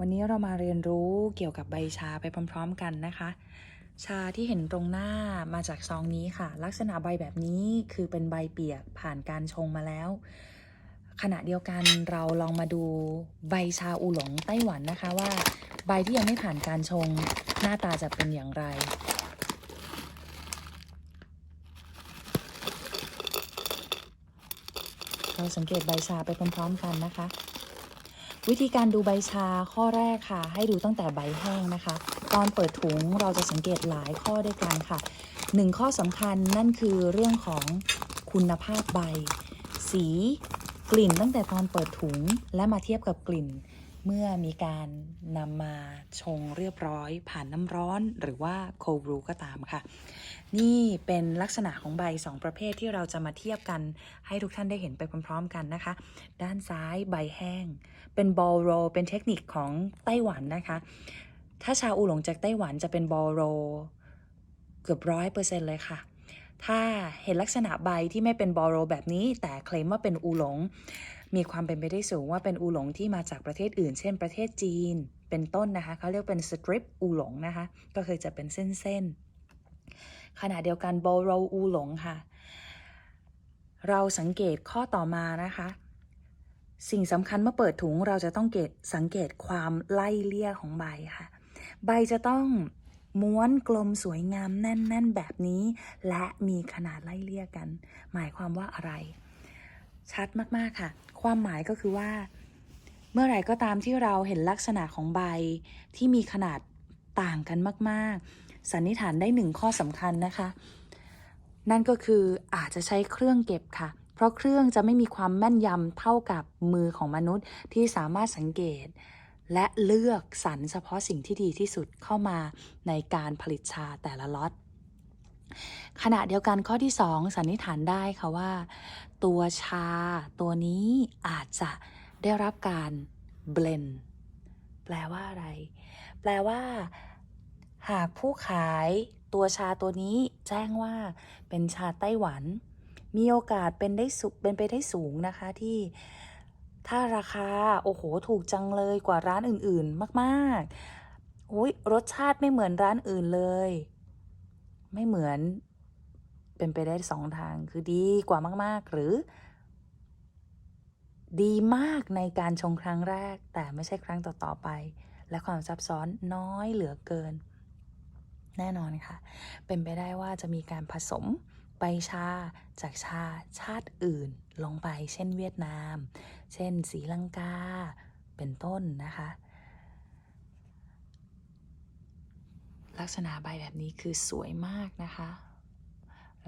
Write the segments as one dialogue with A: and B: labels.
A: วันนี้เรามาเรียนรู้เกี่ยวกับใบชาไปพร้อมๆกันนะคะ ชาที่เห็นตรงหน้ามาจากซองนี้ค่ะ ลักษณะใบแบบนี้คือเป็นใบเปียกผ่านการชงมาแล้ว ขณะเดียวกันเราลองมาดูใบชาอูหลงไต้หวันนะคะว่า ใบที่ยังไม่ผ่านการชงหน้าตาจะเป็นอย่างไรเราสังเกตใบชาไปพร้อมๆกันนะคะ วิธีการดูใบชาข้อแรกค่ะ ให้ดูตั้งแต่ใบแห้งนะคะ ตอนเปิดถุงเราจะสังเกตหลายข้อด้วยกันค่ะหนึ่งข้อสำคัญนั่นคือเรื่องของคุณภาพใบ สี กลิ่นตั้งแต่ตอนเปิดถุงและมาเทียบกับกลิ่น เมื่อมีการนำมาชงเรียบร้อยผ่านน้ำร้อนหรือว่าโคบรูก็ตามค่ะ นี่เป็นลักษณะของใบสองประเภทที่เราจะมาเทียบกันให้ทุกท่านได้เห็นไปพร้อมๆกันนะคะ ด้านซ้ายใบแห้ง เป็นบอลโร เป็นเทคนิคของไต้หวันนะคะ ถ้าชาอูหลงจากไต้หวันจะเป็นบอลโร เกือบร้อยเปอร์เซ็นต์เลยค่ะ ถ้าเห็นลักษณะใบที่ไม่เป็นบอโรแบบนี้ แต่เคลมว่าเป็นอูหลง มีความเป็นไปได้สูงว่าเป็นอูหลงที่มาจากประเทศอื่น เช่นประเทศจีน เป็นต้นนะคะเขาเรียกเป็นสตริปอูหลงนะคะ ก็คือจะเป็นเส้นๆขณะเดียวกันบอโรอูหลงค่ะ เราสังเกตข้อต่อมานะคะ สิ่งสำคัญเมื่อเปิดถุงเราจะต้องเกตสังเกตความไล่เลี่ยของใบค่ะ ใบจะต้อง ม้วนกลมสวยงามแน่น ๆ แบบนี้ และมีขนาดไล่เลี่ยกัน หมายความว่าอะไร ชัดมาก ๆ ค่ะ ความหมายก็คือว่า เมื่อไหร่ก็ตามที่เราเห็นลักษณะของใบที่มีขนาดต่างกันมาก ๆ สันนิษฐานได้หนึ่งข้อสำคัญนะคะ นั่นก็คืออาจจะใช้เครื่องเก็บค่ะ เพราะเครื่องจะไม่มีความแม่นยำเท่ากับมือของมนุษย์ที่สามารถสังเกต และเลือกสรรเฉพาะสิ่งที่ดีที่สุดเข้ามาในการผลิตชาแต่ละล็อตขณะเดียวกันข้อที่ 2 สันนิษฐานได้ค่ะว่า ตัวชาตัวนี้อาจจะได้รับการเบลนแปลว่าอะไร แปลว่า หากผู้ขายตัวชาตัวนี้แจ้งว่าเป็นชาไต้หวัน มีโอกาสเป็นได้สุเป็นไปได้สูงนะคะที่ ถ้าราคา โอ้โห ถูกจังเลยกว่าร้านอื่นๆ มากๆอุ้ยรสชาติไม่เหมือนร้านอื่นเลย ไม่เหมือน เป็นไปได้สองทางคือดีกว่ามากๆ หรือ ดีมากในการชงครั้งแรก แต่ไม่ใช่ครั้งต่อๆไป และความซับซ้อนน้อยเหลือเกิน แน่นอนค่ะ เป็นไปได้ว่าจะมีการผสม ใบชา จากชาชาติอื่นลงไป เช่นเวียดนาม เช่นศรีลังกา เป็นต้นนะคะ ลักษณะใบแบบนี้คือสวยมากนะคะ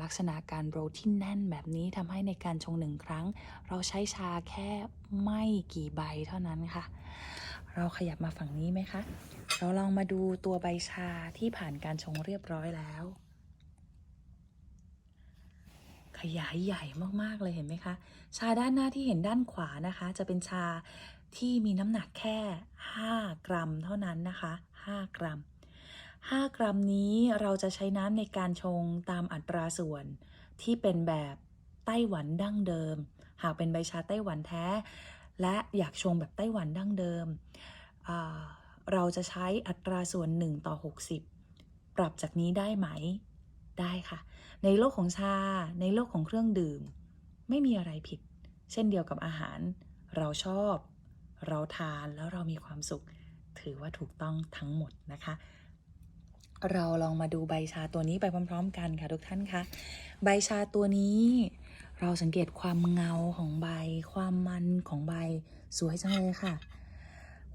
A: ลักษณะการโรลที่แน่นแบบนี้ทำให้ในการชงหนึ่งครั้ง เราใช้ชาแค่ไม่กี่ใบเท่านั้นค่ะ เราขยับมาฝั่งนี้ไหมคะ เราลองมาดูตัวใบชาที่ผ่านการชงเรียบร้อยแล้ว ขยายใหญ่มากๆเลยเห็นไหมคะ ชาด้านหน้าที่เห็นด้านขวานะคะ จะเป็นชาที่มีน้ำหนักแค่ 5 กรัมเท่านั้นนะคะ 5 กรัม 5 กรัมนี้เราจะใช้น้ำในการชงตามอัตราส่วน ที่เป็นแบบไต้หวันดั้งเดิม หากเป็นใบชาไต้หวันแท้ และอยากชงแบบไต้หวันดั้งเดิม เราจะใช้อัตราส่วน 1 ต่อ 60 ปรับจากนี้ได้ไหม ได้ค่ะ ในโลกของชา ในโลกของเครื่องดื่ม ไม่มีอะไรผิด เช่นเดียวกับอาหาร เราชอบ เราทานแล้วเรามีความสุข ถือว่าถูกต้องทั้งหมดนะคะ เราลองมาดูใบชาตัวนี้ไปพร้อม ๆ กันค่ะทุกท่านคะใบชาตัวนี้เราสังเกตความเงาของใบ ความมันของใบสวยจังเลยค่ะ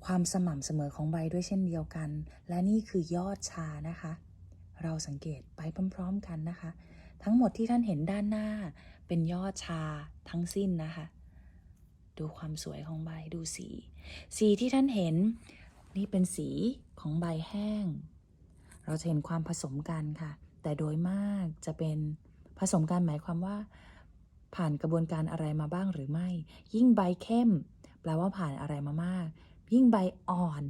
A: ความสม่ำเสมอของใบด้วยเช่นเดียวกัน และนี่คือยอดชานะคะ เราสังเกตไปพร้อมๆกันนะคะ ทั้งหมดที่ท่านเห็นด้านหน้าเป็นยอดชาทั้งสิ้นนะคะ ดูความสวยของใบดูสี สีที่ท่านเห็นนี่เป็นสีของใบแห้ง เราจะเห็นความผสมกันค่ะ แต่โดยมากจะเป็นผสมกันหมายความว่า ผ่านกระบวนการอะไรมาบ้างหรือไม่ ยิ่งใบเข้ม แปลว่าผ่านอะไรมามาก ยิ่งใบอ่อน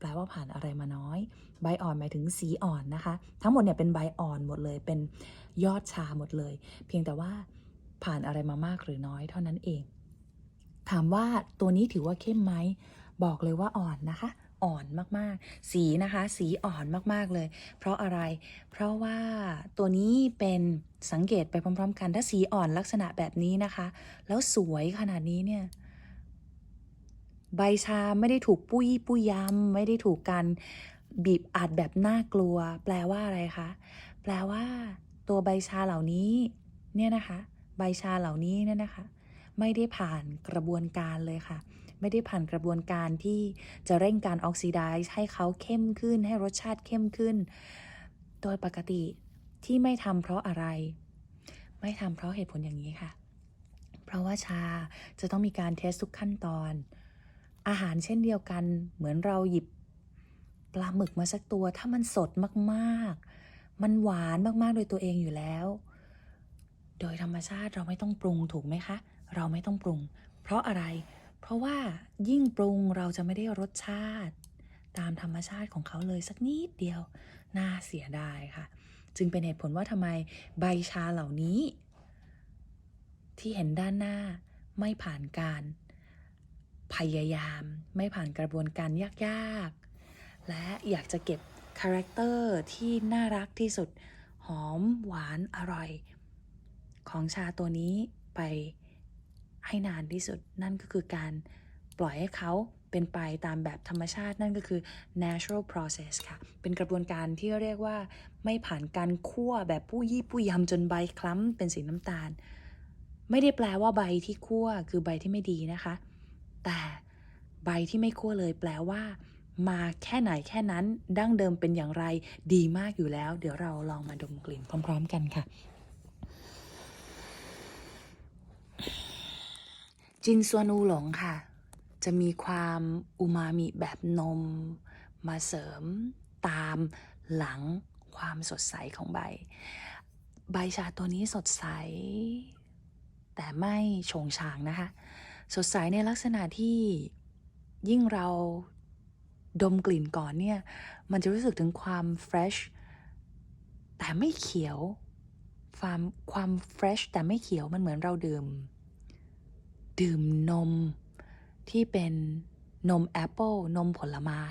A: แปลว่าผ่านอะไรมาน้อย ใบอ่อนหมายถึงสีอ่อนนะคะ ทั้งหมดเนี่ยเป็นใบอ่อนหมดเลย เป็นยอดชาหมดเลย เพียงแต่ว่าผ่านอะไรมามากหรือน้อยเท่านั้นเอง ถามว่าตัวนี้ถือว่าเข้มไหม บอกเลยว่าอ่อนนะคะ อ่อนมากๆ สีนะคะ สีอ่อนมากๆเลย เพราะอะไร เพราะว่าตัวนี้เป็นสังเกตไปพร้อม ๆ กัน ถ้าสีอ่อนลักษณะแบบนี้นะคะ แล้วสวยขนาดนี้เนี่ย ใบชาไม่ได้ถูกปุ้ยปุ้ยยำไม่ได้ถูกการบีบอัดแบบน่ากลัว แปลว่าอะไรคะ แปลว่า ตัวใบชาเหล่านี้ เนี่ยนะคะ ใบชาเหล่านี้เนี่ยนะคะ ไม่ได้ผ่านกระบวนการเลยค่ะ ไม่ได้ผ่านกระบวนการที่จะเร่งการออกซิไดซ์ให้เขาเข้มขึ้น ให้รสชาติเข้มขึ้น โดยปกติที่ไม่ทำเพราะอะไร ไม่ทำเพราะเหตุผลอย่างนี้ค่ะ เพราะว่าชาจะต้องมีการเทสทุกขั้นตอน อาหารเช่นเดียวกัน เหมือนเราหยิบปลาหมึกมาสักตัว ถ้ามันสดมากๆ มันหวานมากๆ โดยตัวเองอยู่แล้ว โดยธรรมชาติเราไม่ต้องปรุงถูกไหมคะ เราไม่ต้องปรุง เพราะอะไร เพราะว่ายิ่งปรุงเราจะไม่ได้รสชาติ ตามธรรมชาติของเขาเลยสักนิดเดียว น่าเสียดายค่ะ จึงเป็นเหตุผลว่าทำไมใบชาเหล่านี้ ที่เห็นด้านหน้าไม่ผ่านการ พยายาม ไม่ผ่านกระบวนการยากๆ และอยากจะเก็บคาแรคเตอร์ที่น่ารักที่สุด หอมหวานอร่อย ของชาตัวนี้ไปให้นานที่สุดนั่นก็คือการปล่อยให้เขาเป็นไปตามแบบธรรมชาตินั่นก็คือ natural process ค่ะ เป็นกระบวนการที่เรียกว่าไม่ผ่านการคั่วแบบผู้ยี่ผู้ยำจนใบคล้ำเป็นสีน้ำตาล ไม่ได้แปลว่าใบที่คั่วคือใบที่ไม่ดีนะคะ แต่ใบที่ไม่คั่วเลยแปลว่า มาแค่ไหนแค่นั้น ดั้งเดิมเป็นอย่างไร ดีมากอยู่แล้ว เดี๋ยวเราลองมาดมกลิ่นพร้อม ๆ กันค่ะ จินซวนูหลงค่ะ จะมีความอูมามิแบบนม มาเสริมตามหลังความสดใสของใบ ใบชาตัวนี้สดใส แต่ไม่โฉงฉางนะคะ สดใสในลักษณะที่ยิ่งเราดมกลิ่นก่อนเนี่ย มันจะรู้สึกถึงความ fresh แต่ไม่เขียว ความความ fresh แต่ไม่เขียวมันเหมือนเราดื่ม ดื่มนมที่เป็นนมแอปเปิลนมผลไม้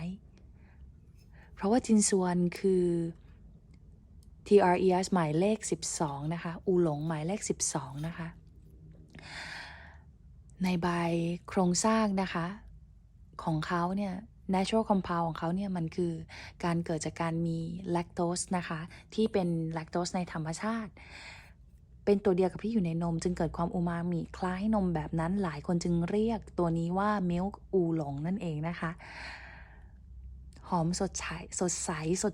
A: เพราะว่าจินซวนคือ TRES หมายเลข 12 นะคะ อูหลงหมายเลข 12 นะคะ ในใบโครงสร้างนะคะของเขาเนี่ย natural compound ของเขาเนี่ยมันคือการเกิดจากการมี lactose นะคะ ที่เป็น lactose ในธรรมชาติ เป็นตัวเดียวกับที่อยู่ในนม จึงเกิดความอูมามิคล้ายนมแบบนั้นหลายคนจึงเรียกตัวนี้ว่า milk อูหลงนั่นเองนะคะ หอมสดใสสดใสสด